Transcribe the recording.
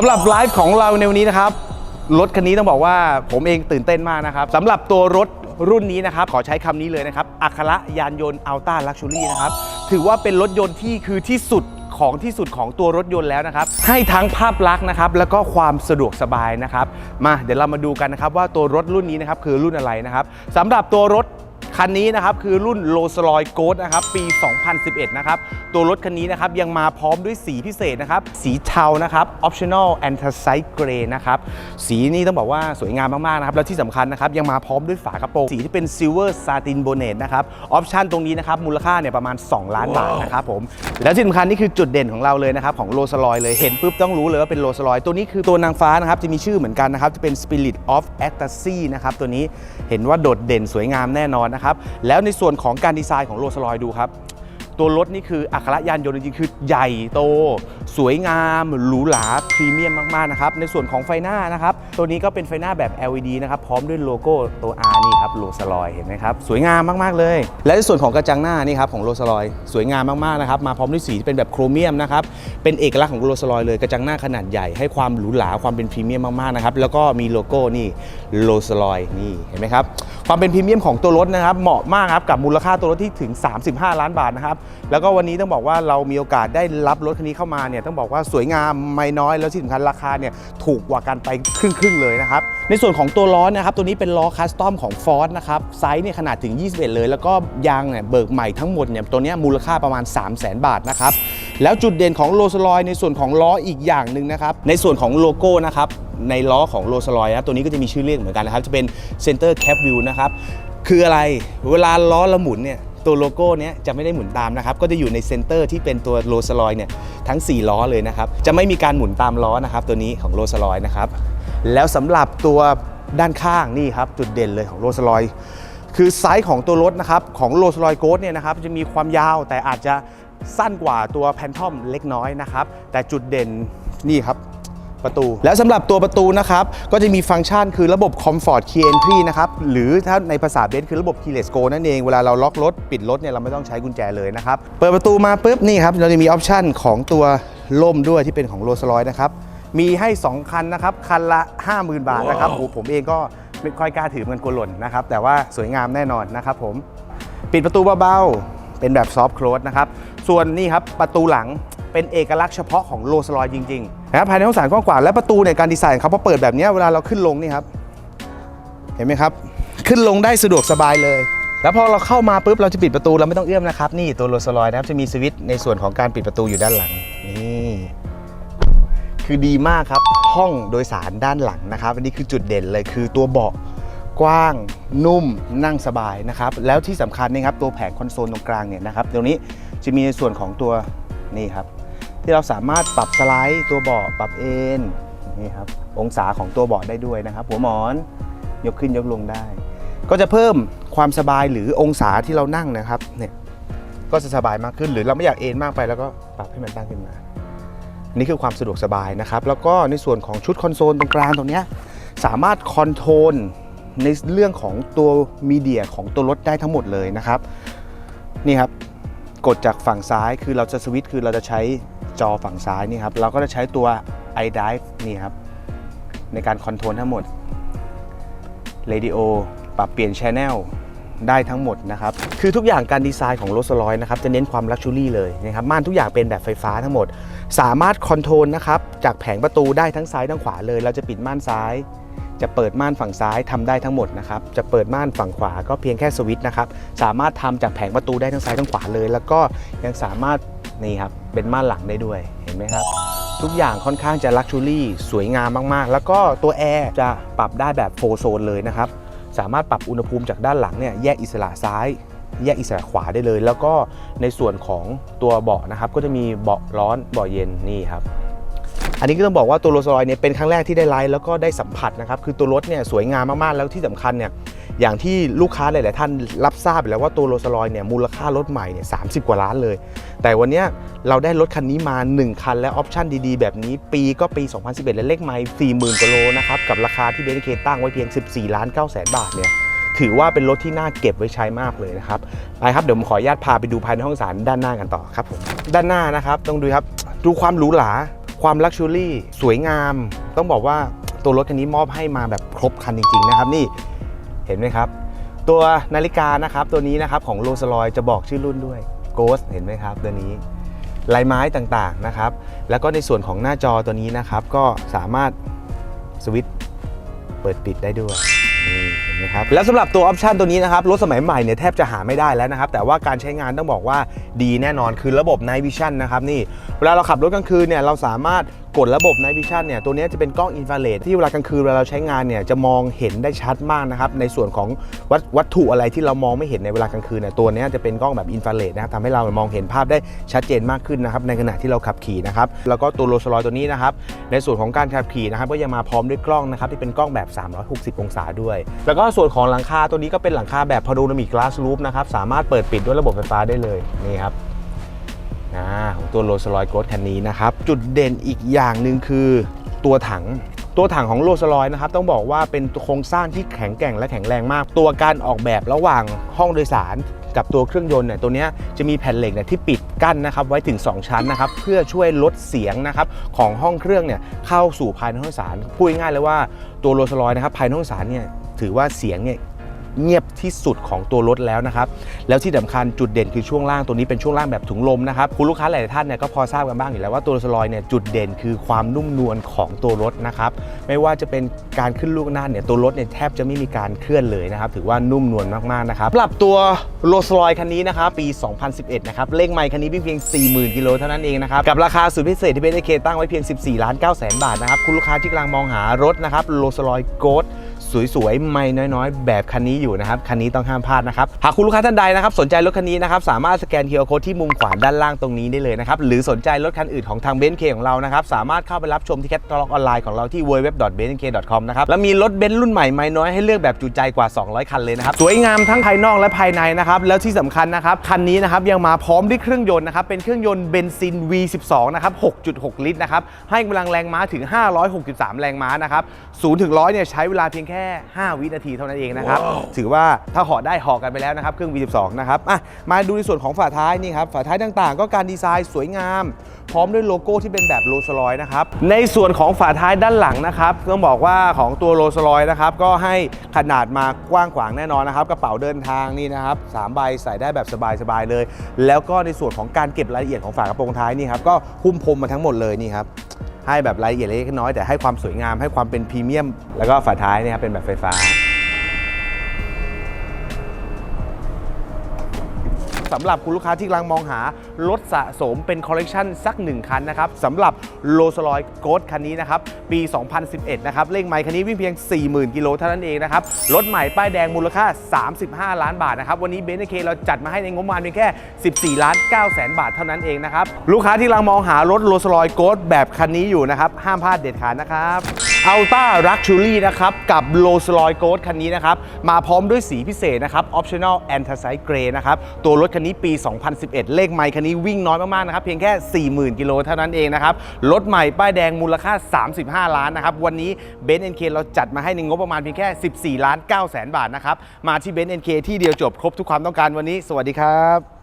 สำหรับไลฟ์ของเราในวันนี้นะครับ รถคันนี้ต้องบอกว่าผมเองตื่นเต้นมากนะครับสำหรับตัวรถรุ่นนี้นะครับ ขอใช้คำนี้เลยนะครับอัคระยานยนต์อัลต้าลักชัวรี่นะครับ ถือว่าเป็นรถยนต์ที่คือที่สุดของที่สุดของตัวรถยนต์แล้วนะครับ ให้ทั้งภาพลักษณ์นะครับ แล้วก็ความสะดวกสบายนะครับ มาเดี๋ยวเรามาดูกันนะครับว่าตัวรถรุ่นนี้นะครับคือรุ่นอะไรนะครับสำหรับตัวรถ คันนี้นะครับคือรุ่น Rolls Royce Gold นะครับปี 2011 นะครับ ตัวรถคันนี้นะครับยังมาพร้อมด้วยสีพิเศษนะครับ สีเทานะครับ Optional Anthracite Grey นะครับ สีนี้ต้องบอกว่าสวยงามมาก ๆ นะครับ แล้วที่สำคัญนะครับยังมาพร้อมด้วยฝากระโปรง สีที่เป็น Silver Satin Bonnet นะครับ ออปชันตรงนี้นะครับ มูลค่าเนี่ยประมาณ 2 ล้านบาทนะครับผม แล้วที่สำคัญนี่คือจุดเด่นของเราเลยนะครับของ Rolls Royce เลยเห็นปุ๊บต้องรู้เลยว่าเป็น Rolls Royce ตัวนี้คือตัวนางฟ้านะครับจะมีชื่อเหมือนกันนะครับจะเป็น Spirit of Ecstasy นะครับตัวนี้เห็นว่าโดดเด่นสวยงามแน่นอนนะครับแล้วในส่วนของการดีไซน์ของโรลส์รอยดูครับตัวรถนี่คืออัคระยานยนต์จริงๆ คือใหญ่โต สวยงาม หรูหราพรีเมียมมาก ๆ นะครับ ในส่วนของไฟหน้านะครับ ตัวนี้ก็เป็นไฟหน้าแบบ LED นะครับ พร้อมด้วยโลโก้ตัว R นี่ ครับโรส์รอยเห็นไหมครับสวยงามมากๆเลย และในส่วนของกระจังหน้านี่ครับของโรส์รอยสวยงามมากๆนะครับมาพร้อมด้วยสีที่เป็นแบบโครเมียมนะครับเป็นเอกลักษณ์ของโรส์รอยเลยกระจังหน้าขนาดใหญ่ให้ความหรูหราความเป็นพรีเมียมมากๆนะครับแล้วก็มีโลโก้นี่โรส์รอยนี่เห็นไหมครับความเป็นพรีเมียมของตัวรถนะครับเหมาะมากครับกับมูลค่าตัวรถที่ถึง 35 ล้านบาทนะครับแล้วก็วันนี้ต้องบอกว่าเรามีโอกาสได้รับรถคันนี้เข้ามาเนี่ยต้องบอกว่าสวยงามไม่น้อยแล้วที่สำคัญราคาเนี่ยถูกกว่ากันไปครึ่งครึ่งๆเลยนะครับในส่วนของตัวล้อนะครับตัวนี้เป็นล้อคัสตอมของ Ford นะครับไซส์เนี่ยขนาดถึง 21 เลย แล้วก็ยางเนี่ยเบิกใหม่ทั้งหมดเนี่ยตัวนี้มูลค่าประมาณ 3 0 0 0 0 0บาทนะครับแล้วจุดเด่นของโรลส์รอยในส่วนของล้ออีกอย่างหนึ่งนะครับในส่วนของโลโก้นะครับในล้อของโรลส์รอยนะตัวนี้ก็จะมีชื่อเรียกเหมือนกันนะครับจะเป็น Center Cap View นะครับคืออะไรเวลาล้อเราหมุนเนี่ยตัวโลโก้เนี้ยจะไม่ได้หมุนตามนะครับ ก็จะอยู่ในเซนเตอร์ที่เป็นตัวโรลส์รอยเนี่ยทั้ง 4 ล้อเลยนะครับ จะไม่มีการหมุนตามล้อนะครับ ตัวนี้ของโรลส์รอยนะครับ แล้วสำหรับตัว ด้านข้างนี่ครับจุดเด่นเลยของโรส์รอยคือไซส์ของตัวรถนะครับของโรส์รอยโกสเนี่ยนะครับจะมีความยาวแต่อาจจะสั้นกว่าตัวแพนทอมเล็กน้อยนะครับแต่จุดเด่นนี่ครับประตู แล้วสำหรับตัวประตูนะครับ ก็จะมีฟังก์ชันคือระบบ Comfort Key Entry นะครับ หรือถ้าในภาษาเบนซ์คือระบบ Keyless Go นั่นเอง เวลาเราล็อกรถ ปิดรถเนี่ย เราไม่ต้องใช้กุญแจเลยนะครับ เปิดประตูมาปุ๊บ นี่ครับ เราจะมีออปชันของตัวล่มด้วยที่เป็นของโรลส์รอยนะครับ มีให้ 2 คันนะครับ คันละ 50,000 บาทนะครับโอ้โหผมเองก็ไม่ค่อยกล้าถือมันกลัวหล่นนะครับ แต่ว่าสวยงามแน่นอนนะครับผม ปิดประตูเบาๆ เป็นแบบซอฟ t ์ o ค e นะครับ ส่วนนี่ครับประตูหลังเป็นเอกลักษณ์เฉพาะของโรลส์รอยจริงๆนะครับภายในห้องสารกว้างกว่าและประตูเนี่ยการดีไซน์ของเขาพอเปิดแบบเนี้ยเวลาเราขึ้นลงนี่ครับ เห็นไหมครับ ขึ้นลงได้สะดวกสบายเลยแล้วพอเราเข้ามาปุ๊บเราจะปิดประตูเราไม่ต้องเอื้อมนะครับนี่ตัวโรลส์รอยนะครับจะมีสวิตช์ในส่วนของการปิดประตูอยู่ด้านหลังนี่ คือดีมากครับ ห้องโดยสารด้านหลังนะครับ อันนี้คือจุดเด่นเลยคือตัวเบาะกว้างนุ่มนั่งสบายนะครับ แล้วที่สำคัญนี่ครับตัวแผงคอนโซลตรงกลางเนี่ยนะครับตรงนี้จะมีในส่วนของตัวนี่ครับ ที่เราสามารถปรับสไลด์ตัวเบาะปรับเอนนี่ครับองศาของตัวเบาะได้ด้วยนะครับ หัวหมอนยกขึ้นยกลงได้ ก็จะเพิ่มความสบายหรือองศาที่เรานั่งนะครับเนี่ยก็จะสบายมากขึ้นหรือเราไม่อยากเอนมากไปแล้วก็ปรับให้มันตั้งขึ้นมา นี่คือความสะดวกสบายนะครับ แล้วก็ในส่วนของชุดคอนโซลตรงกลางตรงนี้สามารถคอนโทรลในเรื่องของตัวมีเดียของตัวรถได้ทั้งหมดเลยนะครับ นี่ครับกดจากฝั่งซ้ายคือเราจะสวิตช์คือเราจะใช้จอฝั่งซ้ายนี่ครับ เราก็จะใช้ตัว iDrive นี่ครับ ในการคอนโทรลทั้งหมด Radio ปรับเปลี่ยน Channel ได้ทั้งหมดนะครับ คือทุกอย่างการดีไซน์ของ Rolls Royce นะครับจะเน้นความลักชัวรี่เลยนะครับม่านทุกอย่างเป็นแบบไฟฟ้าทั้งหมด สามารถคอนโทรลนะครับจากแผงประตูได้ทั้งซ้ายทั้งขวาเลย เราจะปิดม่านซ้าย จะเปิดม่านฝั่งซ้ายทำได้ทั้งหมดนะครับจะเปิดม่านฝั่งขวาก็เพียงแค่สวิตช์นะครับสามารถทำจากแผงประตูได้ทั้งซ้ายทั้งขวาเลย แล้วก็ยังสามารถนี่ครับเป็นม่านหลังได้ด้วยเห็นไหมครับทุกอย่างค่อนข้างจะลักชัวรี่สวยงามมากๆ แล้วก็ตัวแอร์จะปรับได้แบบโฟโซนเลยนะครับ สามารถปรับอุณหภูมิจากด้านหลังเนี่ยแยกอิสระซ้าย แยกอิสระขวาได้เลย แล้วก็ในส่วนของตัวเบาะนะครับ ก็จะมีเบาะร้อนเบาะเย็นนี่ครับ อันนี้ก็ต้องบอกว่าตัวโรลส์รอยเนี่ยเป็นครั้งแรกที่ได้ไลฟ์แล้วก็ได้สัมผัสนะครับคือตัวรถเนี่ยสวยงามมากๆแล้วที่สำคัญเนี่ยอย่างที่ลูกค้าหลาย ๆ ท่านรับทราบไปแล้วว่าตัวโรลส์รอยเนี่ยมูลค่ารถใหม่เนี่ยสากว่าล้านเลย แต่วันนี้เราได้รถคันนี้มา 1 คันและออปชั่นดี ๆ แบบนี้ ปีก็ปี 2011 และเลขไมล์40,000กว่าโลนะครับกับราคาที่เบนเคตั้งไว้เพียง 14ล้าน9แสนบาทเนี่ยถือว่าเป็นรถที่น่าเก็บไว้ใช้มากเลยนะครับไปครับเดี๋ยวผมขออนุญาตพาไปดูภายในห้องสารด้านหน้ากันต่อครับผมด้านหน้านะครับต้องดูครับดูความหรูหรา ความลักชัวรี่สวยงาม ต้องบอกว่าตัวรถคันนี้มอบให้มาแบบครบคันจริง ๆ นะครับ นี่เห็นไหมครับ ตัวนาฬิกานะครับ ตัวนี้นะครับของโรสลอยจะบอกชื่อรุ่นด้วย Ghost เห็นไหมครับ ตัวนี้ลายไม้ต่างๆนะครับ แล้วก็ในส่วนของหน้าจอตัวนี้นะครับ ก็สามารถสวิตช์เปิดปิดได้ด้วย นะครับแล้วสำหรับตัวออปชันตัวนี้นะครับรถสมัยใหม่เนี่ยแทบจะหาไม่ได้แล้วนะครับแต่ว่าการใช้งานต้องบอกว่าดีแน่นอนคือระบบ Night Vision นะครับนี่เวลาเราขับรถกลางคืนเนี่ยเราสามารถกดระบบ Night Vision เนี่ยตัวนี้จะเป็นกล้องอินฟราเรดที่เวลากลางคืนเวลาเราใช้งานเนี่ยจะมองเห็นได้ชัดมากนะครับในส่วนของวัตวัตถุอะไรที่เรามองไม่เห็นในเวลากลางคืนเนี่ยตัวนี้จะเป็นกล้องแบบอินฟราเรดนะครับทำให้เรามองเห็นภาพได้ชัดเจนมากขึ้นนะครับในขณะที่เราขับขี่นะครับแล้วก็ตัวโรลส์รอยตัวนี้นะครับในส่วนของการขับขี่นะครับก็ยังมาพร้อมด้วยกล้องนะครับที่เป็นกล้องแบบ 360 องศาด้วย แล้วก็ส่วนของหลังคาตัวนี้ก็เป็นหลังคาแบบพาโนามิก glass roof นะครับสามารถเปิดปิดด้วยระบบไฟฟ้าได้เลยนี่ครับ ของตัวโรลส์รอยโกลด์คันนี้นะครับ จุดเด่นอีกอย่างหนึ่งคือตัวถังตัวถังของโรลส์รอยนะครับ ต้องบอกว่าเป็นโครงสร้างที่แข็งแกร่งและแข็งแรงมาก ตัวการออกแบบระหว่างห้องโดยสารกับตัวเครื่องยนต์เนี่ยตัวนี้จะมีแผ่นเหล็กเนี่ยที่ปิดกั้นนะครับไว้ถึง 2 ชั้นนะครับเพื่อช่วยลดเสียงนะครับของห้องเครื่องเนี่ยเข้าสู่ภายในห้องโดยสารพูดง่ายๆเลยว่าตัวโรลส์รอยนะครับภายในห้องโดยสารเนี่ยถือว่าเสียงเนี่ย เงียบที่สุดของตัวรถแล้วนะครับ แล้วที่สำคัญจุดเด่นคือช่วงล่างตัวนี้เป็นช่วงล่างแบบถุงลมนะครับคุณลูกค้าหลายท่านเนี่ยก็พอทราบกันบ้างอยู่แล้วว่าตัวสลอยเนี่ยจุดเด่นคือความนุ่มนวลของตัวรถนะครับไม่ว่าจะเป็นการขึ้นลูกหน้าเนี่ยตัวรถเนี่ยแทบจะไม่มีการเคลื่อนเลยนะครับถือว่านุ่มนวลมากๆนะครับสำหรับตัวโรสลอยคันนี้นะครับปี 2011 นะครับเลขไม่คันนี้วิ่งเพียง 40,000กิโลเท่านั้นเองนะครับกับราคาสุดพิเศษที่เป็นเคตั้งไว้เพียง 14ล้าน9แสนบาทนะครับคุณลูกค้าที่กำลังมองหารถนะครับโรสลอยโกด สวยๆ ไม่น้อยๆ แบบคันนี้อยู่นะครับ คันนี้ต้องห้ามพลาดนะครับ หากคุณลูกค้าท่านใดนะครับ สนใจรถคันนี้นะครับ สามารถสแกน QR Code ที่มุมขวาด้านล่างตรงนี้ได้เลยนะครับ หรือสนใจรถคันอื่นของทางเบนซ์เคของเรานะครับ สามารถเข้าไปรับชมที่แคตตาล็อกออนไลน์ของเราที่ www.benz.com นะครับ แล้วมีรถเบนซ์รุ่นใหม่ไม่น้อยให้เลือกแบบจุใจกว่า 200 คันเลยนะครับ สวยงามทั้งภายนอกและภายในนะครับ แล้วที่สำคัญนะครับ คันนี้นะครับยังมาพร้อมด้วยเครื่องยนต์นะครับ เป็นเครื่องยนต์เบนซิน V12 นะครับ 6.6 ลิตรนะครับ ให้กำลังแรงม้าถึง 563 แรงม้านะครับ0ถึง100เนี่ยใช้เวลาเพียงแค่5 วินาทีเท่านั้นเองนะครับ ถือว่าถ้าเหาะได้เหาะกันไปแล้วนะครับ เครื่อง V12 นะครับอะมาดูในส่วนของฝาท้ายนี่ครับ ฝาท้ายต่างๆ ก็การดีไซน์สวยงาม พร้อมด้วยโลโก้ที่เป็นแบบโรลส์รอยนะครับ ในส่วนของฝาท้ายด้านหลังนะครับต้องบอกว่าของตัวโรลส์รอยนะครับ ก็ให้ขนาดมากว้างขวางแน่นอนนะครับ กระเป๋าเดินทางนี่นะครับสามใบใส่ได้แบบสบายๆเลย แล้วก็ในส่วนของการเก็บรายละเอียดของฝากระโปรงท้ายนี่ครับ ก็หุ้มพรมมาทั้งหมดเลยนี่ครับ ให้แบบรายละเอียดเล็กน้อยแต่ให้ความสวยงามให้ความเป็นพรีเมียม แล้วก็ฝาท้ายเนี่ยครับเป็นแบบไฟฟ้า สำหรับคุณลูกค้าที่กำลังมองหารถสะสมเป็นคอลเลกชันสักหนึ่งคันนะครับสำหรับโรสลอยโกดคันนี้นะครับ ปี 2011 นะครับเลขใหม่คันนี้วิ่งเพียง 40,000 กิโลเท่านั้นเองนะครับ รถใหม่ป้ายแดงมูลค่า 35 ล้านบาทนะครับ วันนี้เบนซ์เคเราจัดมาให้ในงบประมาณเพียงแค่ 14 ล้าน9แสนบาทเท่านั้นเองนะครับ ลูกค้าที่กำลังมองหารถโรสลอยโกดแบบคันนี้อยู่นะครับ ห้ามพลาดเด็ดขาดนะครับอัลต้ารักชูรี่นะครับ กับโรสลอยโกดคันนี้นะครับ มาพร้อมด้วยสีพิเศษนะครับ Optional Anthracite Grey นะครับ ตัวรถคันนี้ปี 2011 เลขไมค์คันนี้วิ่งน้อยมาก ๆ นะครับ เพียงแค่ 40,000 กิโลเท่านั้นเองนะครับ รถใหม่ป้ายแดงมูลค่า 35 ล้านนะครับ วันนี้เบนซ์เอ็นเคเราจัดมาให้ในงบประมาณเพียงแค่ 14 ล้าน9แสนบาทนะครับ มาที่เบนซ์เอ็นเคที่เดียวจบครบทุกความต้องการวันนี้ สวัสดีครับ